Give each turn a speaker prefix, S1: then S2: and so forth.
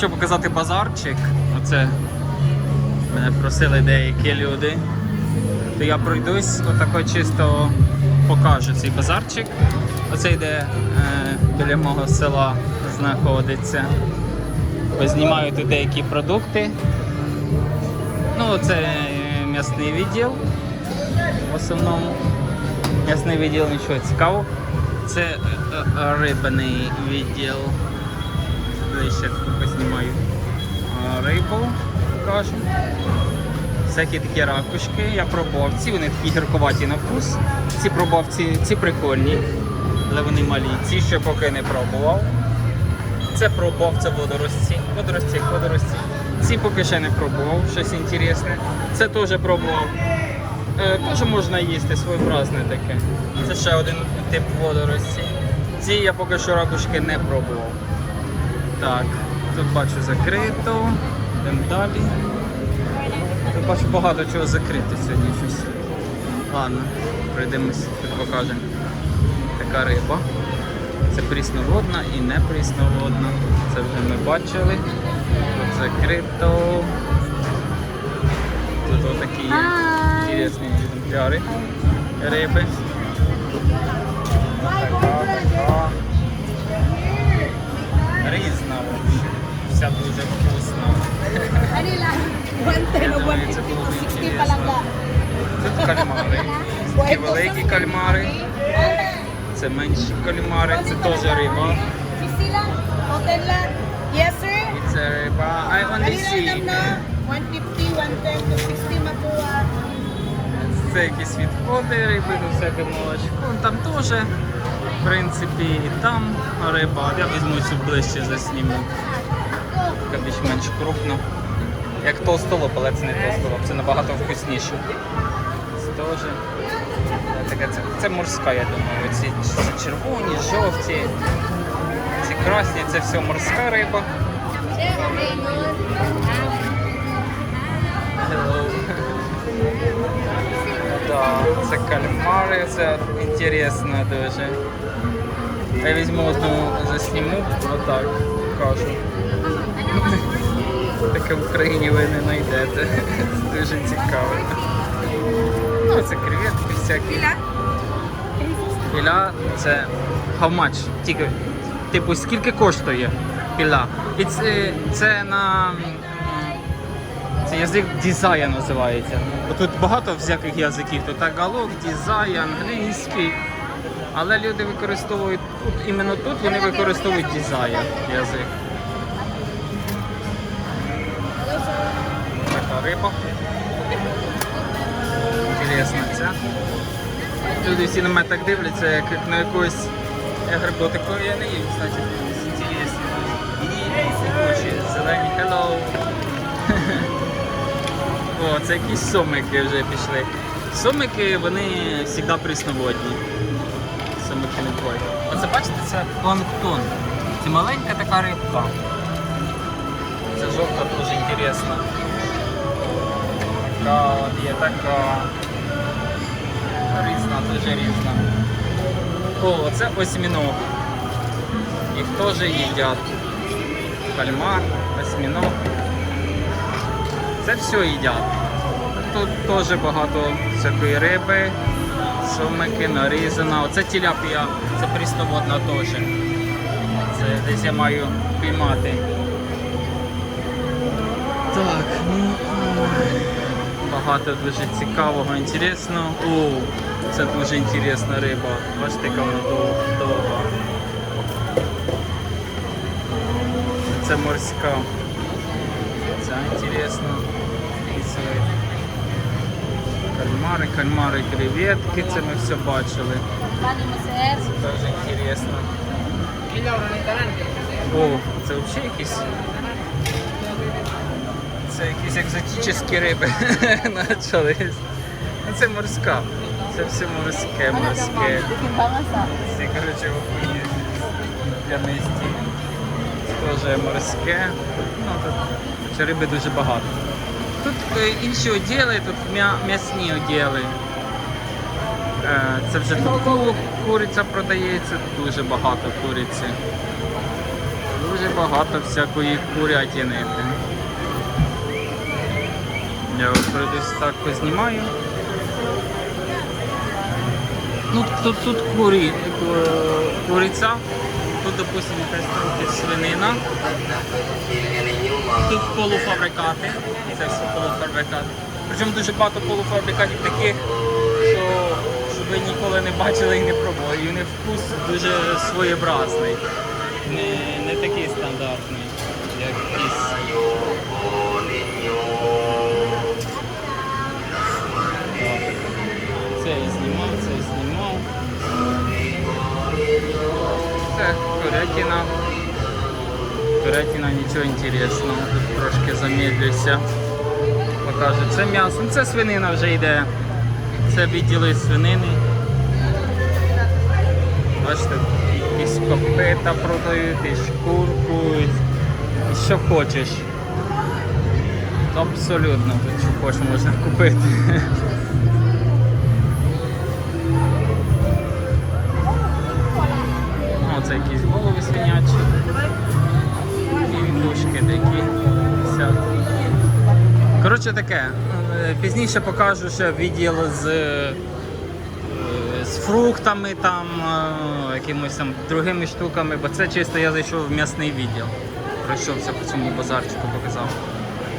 S1: Хочу показати базарчик. Оце мене просили деякі люди. То я пройдусь, отако чисто покажу цей базарчик. Оце йде е, біля мого села знаходиться. Познімаю тут деякі продукти. Ну, це е, м'ясний відділ. В основному м'ясний відділ нічого цікавого. Це е, е, рибний відділ. Ближче познімаю а, рибу. Всякі такі ракушки, я пробував ці, вони такі гірковаті на вкус. Ці пробував, ці, ці прикольні, але вони малі. Ці ще поки не пробував. Це пробував, це водорості. Водорості, водорості. Ці поки ще не пробував, щось інтересне. Це теж пробував. Е, теж можна їсти, своєобразне таке. Це ще один тип водорості. Ці я поки що ракушки не пробував. Так, тут бачу закрито. Йдемо далі. Тут бачу багато чого закрито сьогодні щось. Ладно, пройдемось, тут покажемо. Така риба. Це прісноводна і не прісноводна. Це вже ми бачили. Тут закрито. Тут отакі є інтересні екземпляри риби. Кальмари. Це менші кальмари, це теж риба.
S2: 50 lang? Hotel lang? Yes, sir?
S1: І це риба. I only see.
S2: na. 150, 110, 260 makuha.
S1: Це якісь відходи риби, ну всяке молочко. Там теж, в принципі, і там риба. Я візьму цю ближче засніму. Така більш-менш крупна. Як толстолоб, але це не толстолоб, це набагато вкусніше. Це теж. Таке, це, це морська, я думаю. Ці, ці червоні, жовті, ці красні, це все морська риба. Да, це кальмари, це інтересно дуже. Я візьму одну засніму, отак кажу. Таке в Україні ви не знайдете. Дуже цікаво. Ну, це креветки всякі.
S2: Pila?
S1: Піля це how much? Тільки, типу, скільки коштує піля? І це, це на це язик дизая називається. Бо тут багато всяких язиків. Тут тагалог, дизай, англійський. Але люди використовують тут, іменно тут вони використовують дизая язик. Така риба. Інтересна ця. Люди всі на мене так дивляться, як на якусь гриботику я не їм, кстати, інтересні. І очі зелені hello. О, це якісь сомики вже пішли. Сомики, вони завжди прісноводні. Сомики не бувають. Оце бачите, це планктон. Це маленька така рибка. Це жовта дуже інтересна. Така є така. Різна, дуже різна. О, оце осьміног. Їх теж їдять. Кальмар, осьміног. Це все їдять. Тут теж багато всякої риби, сумики, нарізана. Оце тіляпія, це прісноводна теж. Це десь я маю піймати. Так, ну. Багато дуже цікавого, інтересного. О, це дуже інтересна риба. Бачите, яка вона довга. Це морська. Це інтересно. Кальмари, кальмари, креветки, це ми все бачили. Це теж інтересно. О, це взагалі якісь. Це якісь екзотичні риби почались. Ну, Це морська. Це все морське, морське. Всі, коротше, охуєнні для місті. Це теж морське. Ну, тут риби дуже багато. Тут е, інші оділи, тут м'ясні оділи. Е, Це вже тут куриця продається, дуже багато куриці. Дуже багато всякої курятини. Я ось пройдусь так познімаю. Ну, тут, тут курі, куриця, тут, допустим, якась свинина. Тут полуфабрикати. Це все полуфабрикати. Причому дуже багато полуфабрикатів таких, що, що ви ніколи не бачили і не пробували. І них вкус дуже своєобразний. Не, не такий стандартний, як якийсь. Курятина нічого інтересного. Тут трошки замедлюся. Покажу. Це м'ясо. Це свинина вже йде. Це відділи свинини. Бачите, якісь копита продають, і шкурку, і що хочеш. Абсолютно, тут що хочеш можна купити. Коротше таке. е, Пізніше покажу ще відділ з, е, з фруктами, там, е, якимось там другими штуками, бо це чисто я зайшов в м'ясний відділ. Пройшовся по цьому базарчику, показав.